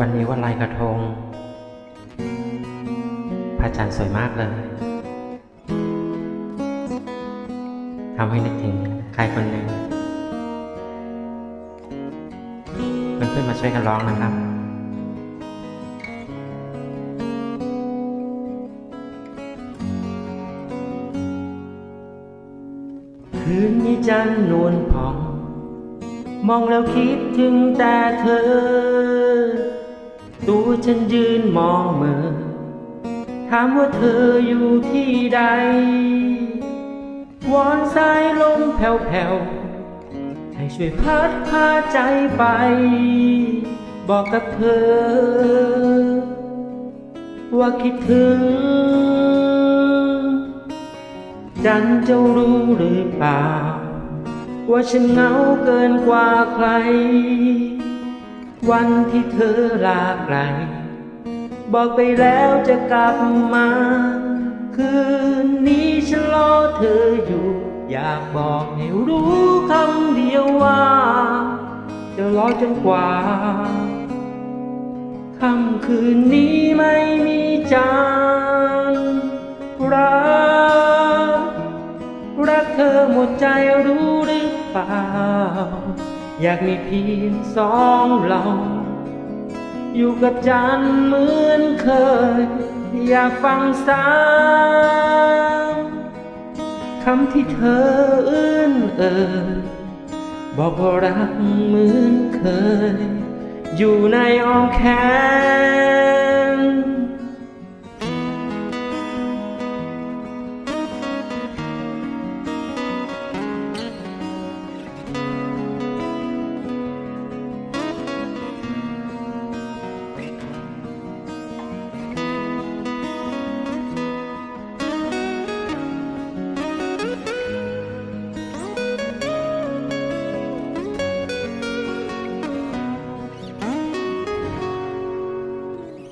วันนี้วันลอยกระทง พระจันทร์สวยมากเลย ทำให้นึกถึงใครคนหนึ่งเพื่อนๆมาช่วยกันร้องนะครับ คืนนี้จันนวลผ่อง มองแล้วคิดถึงแต่เธอ ตัวฉันยืนมองเมือถามว่าเธออยู่ที่ใด วอนสายลมแผ่วๆ ให้ช่วยพัดพาใจไป บอกกับเธอ ว่าคิดถึง จันเจ้ารู้หรือเปล่า ว่าฉันเหงาเกินกว่าใคร วันที่เธอลาไกล บอกไปแล้วจะกลับมา คืนนี้ฉันรอเธออยู่ อยากบอกให้รู้คำเดียวว่า จะรอจนกว่าค่ำคืนนี้ไม่มีจันทร์รักรักเธอหมดใจรู้หรือเปล่า อยากมีเพียงสองเรา อยู่กับจันเหมือนเคย อยากฟังซ้ำคำที่เธอเอื้อนเอ่ยบอกว่ารักเหมือนเคย อยู่ในอ้อมแขน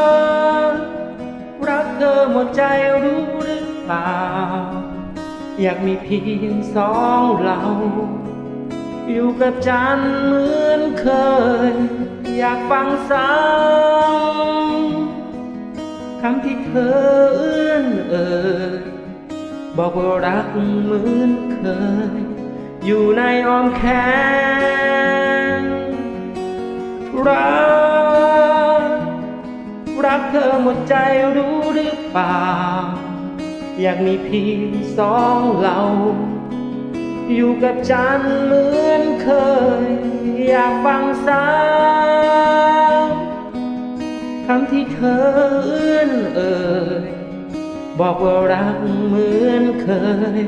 เธอหมด ใจรู้หรือเปล่า อยากมีเพียงสองเรา อยู่กับจันเหมือนเคย อยากฟังซ้ำคำที่เธอเอื้อนเอ่ยบอกว่ารักเหมือนเคย อยู่ในอ้อมแขนรัก รักเธอหมดใจรู้หรือเปล่า อยากมีเพียงสองเรา อยู่กับจันเหมือนเคย อยากฟังซ้ำคำที่เธอเอื้อนเอ่ยบอกว่ารักเหมือนเคย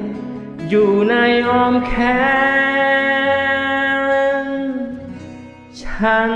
อยู่ในอ้อมแขนฉัน